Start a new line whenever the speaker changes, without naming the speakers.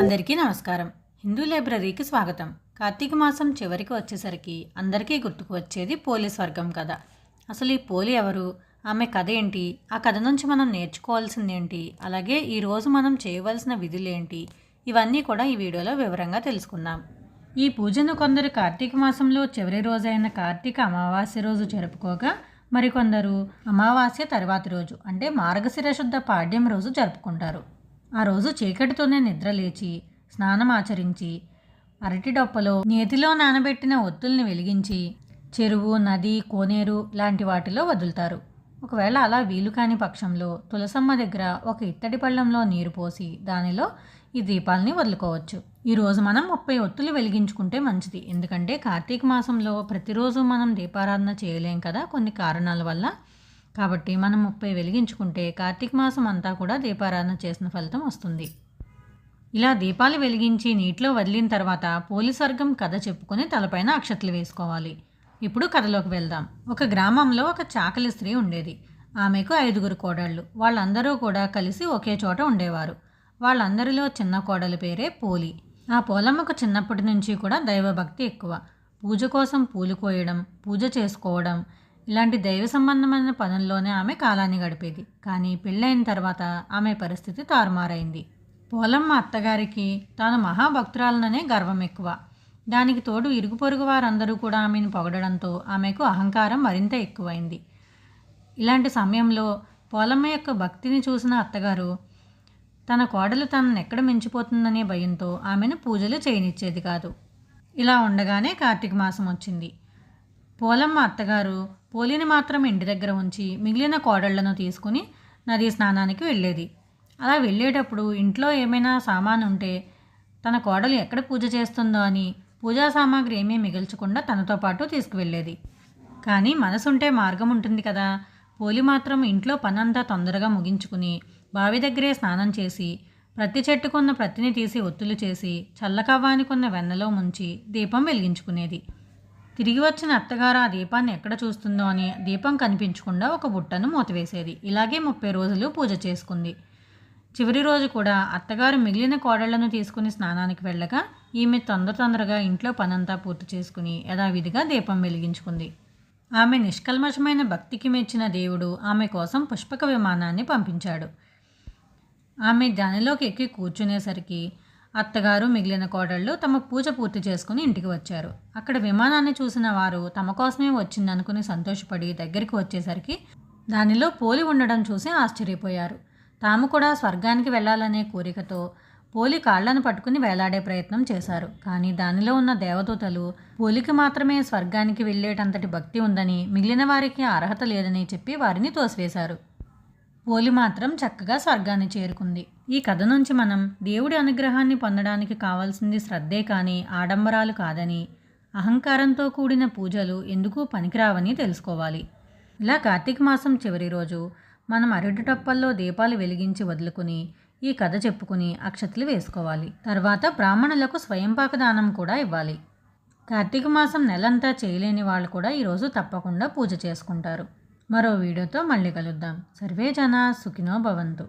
అందరికీ నమస్కారం. హిందూ లైబ్రరీకి స్వాగతం. కార్తీక మాసం చివరికి వచ్చేసరికి అందరికీ గుర్తుకు వచ్చేది పోలీస్ వర్గం కథ. అసలు ఈ పోలి ఎవరు? ఆమె కథ ఏంటి? ఆ కథ నుంచి మనం నేర్చుకోవాల్సింది ఏంటి అలాగే ఈరోజు మనం చేయవలసిన విధులేంటి? ఇవన్నీ కూడా ఈ వీడియోలో వివరంగా తెలుసుకుందాం. ఈ పూజను కొందరు కార్తీక మాసంలో చివరి రోజైన కార్తీక అమావాస్య రోజు జరుపుకోగా మరికొందరు అమావాస్య తర్వాతి రోజు అంటే మార్గశిర శుద్ధ పాడ్యం రోజు జరుపుకుంటారు. ఆ రోజు చీకటితోనే నిద్ర లేచి స్నానం ఆచరించి అరటి డొప్పలో నేతిలో నానబెట్టిన ఒత్తుల్ని వెలిగించి చెరువు నది కోనేరు లాంటి వాటిలో వదులుతారు. ఒకవేళ అలా వీలు కాని పక్షంలో తులసమ్మ దగ్గర ఒక ఇత్తడి పళ్ళంలో నీరు పోసి దానిలో ఈ దీపాలని వదులుకోవచ్చు. ఈరోజు మనం ముప్పై ఒత్తులు వెలిగించుకుంటే మంచిది. ఎందుకంటే కార్తీక మాసంలో ప్రతిరోజు మనం దీపారాధన చేయలేం కదా కొన్ని కారణాల వల్ల. కాబట్టి మనం ముప్పై వెలిగించుకుంటే కార్తీక మాసం అంతా కూడా దీపారాధన చేసిన ఫలితం వస్తుంది. ఇలా దీపాలు వెలిగించి నీటిలో వదిలిన తర్వాత పోలీస్ వర్గం కథ చెప్పుకొని తలపైన అక్షతలు వేసుకోవాలి. ఇప్పుడు కథలోకి వెళ్దాం. ఒక గ్రామంలో ఒక చాకలి స్త్రీ ఉండేది. ఆమెకు ఐదుగురు కోడళ్ళు. వాళ్ళందరూ కూడా కలిసి ఒకే చోట ఉండేవారు. వాళ్ళందరిలో చిన్న కోడలి పేరే పోలి. ఆ పోలమ్మకు చిన్నప్పటి నుంచి కూడా దైవభక్తి ఎక్కువ. పూజ కోసం పూలు కోయడం పూజ చేసుకోవడం ఇలాంటి దైవ సంబంధమైన పనుల్లోనే ఆమె కాలాన్ని గడిపేది. కానీ పెళ్ళైన తర్వాత ఆమె పరిస్థితి తారుమారైంది. పోలమ్మ అత్తగారికి తాను మహాభక్తురాలననే గర్వం ఎక్కువ. దానికి తోడు ఇరుగు పొరుగు వారందరూ కూడా ఆమెను పొగడడంతో ఆమెకు అహంకారం మరింత ఎక్కువైంది. ఇలాంటి సమయంలో పోలమ్మ యొక్క భక్తిని చూసిన అత్తగారు తన కోడలు తనెక్కడ మించిపోతుందనే భయంతో ఆమెను పూజలు చేయనిచ్చేది కాదు. ఇలా ఉండగానే కార్తీక మాసం వచ్చింది. పోలమ్మ అత్తగారు పోలిని మాత్రం ఇంటి దగ్గర ఉంచి మిగిలిన కోడళ్ళను తీసుకుని నది స్నానానికి వెళ్ళేది. అలా వెళ్ళేటప్పుడు ఇంట్లో ఏమైనా సామాను ఉంటే తన కోడలు ఎక్కడ పూజ చేస్తుందో అని పూజా సామాగ్రి ఏమీ మిగిల్చకుండా తనతో పాటు తీసుకువెళ్ళేది. కానీ మనసుంటే మార్గం ఉంటుంది కదా. పోలి మాత్రం ఇంట్లో పనంతా తొందరగా ముగించుకుని బావి దగ్గరే స్నానం చేసి ప్రతి చెట్టుకున్న ప్రతిని తీసి ఒత్తులు చేసి చల్లకవ్వానికున్న వెన్నలో ముంచి దీపం వెలిగించుకునేది. తిరిగి వచ్చిన అత్తగారు ఆ దీపాన్ని ఎక్కడ చూస్తుందో అని దీపం కనిపించకుండా ఒక బుట్టను మూతవేసేది. ఇలాగే ముప్పై రోజులు పూజ చేసుకుంది. చివరి రోజు కూడా అత్తగారు మిగిలిన కోడళ్ళను తీసుకుని స్నానానికి వెళ్ళగా ఈమె తొందర తొందరగా ఇంట్లో పనంతా పూర్తి చేసుకుని యథావిధిగా దీపం వెలిగించుకుంది. ఆమె నిష్కల్మషమైన భక్తికి మెచ్చిన దేవుడు ఆమె కోసం పుష్పక విమానాన్ని పంపించాడు. ఆమె దానిలోకి ఎక్కి కూర్చునేసరికి అత్తగారు మిగిలిన కోడళ్ళు తమ పూజ పూర్తి చేసుకుని ఇంటికి వచ్చారు. అక్కడ విమానాన్ని చూసిన వారు తమ కోసమే వచ్చిందనుకుని సంతోషపడి దగ్గరికి వచ్చేసరికి దానిలో పోలి ఉండడం చూసి ఆశ్చర్యపోయారు. తాము కూడా స్వర్గానికి వెళ్ళాలనే కోరికతో పోలి కాళ్ళను పట్టుకుని వేలాడే ప్రయత్నం చేశారు. కానీ దానిలో ఉన్న దేవదూతలు పోలికి మాత్రమే స్వర్గానికి వెళ్ళేటంతటి భక్తి ఉందని మిగిలిన వారికి అర్హత లేదని చెప్పి వారిని తోసివేశారు. పోలి మాత్రం చక్కగా స్వర్గాన్ని చేరుకుంది. ఈ కథ నుంచి మనం దేవుడి అనుగ్రహాన్ని పొందడానికి కావాల్సింది శ్రద్ధే కానీ ఆడంబరాలు కాదని అహంకారంతో కూడిన పూజలు ఎందుకు పనికిరావని తెలుసుకోవాలి. ఇలా కార్తీక మాసం చివరి రోజు మనం అరటి టప్పల్లో దీపాలు వెలిగించి వదులుకుని ఈ కథ చెప్పుకుని అక్షతలు వేసుకోవాలి. తర్వాత బ్రాహ్మణులకు స్వయంపాక దానం కూడా ఇవ్వాలి. కార్తీక మాసం నెలంతా చేయలేని వాళ్ళు కూడా ఈరోజు తప్పకుండా పూజ చేసుకుంటారు. మరో వీడియోతో మళ్ళీ కలుద్దాం. సర్వే జన సుఖినో భవంతు.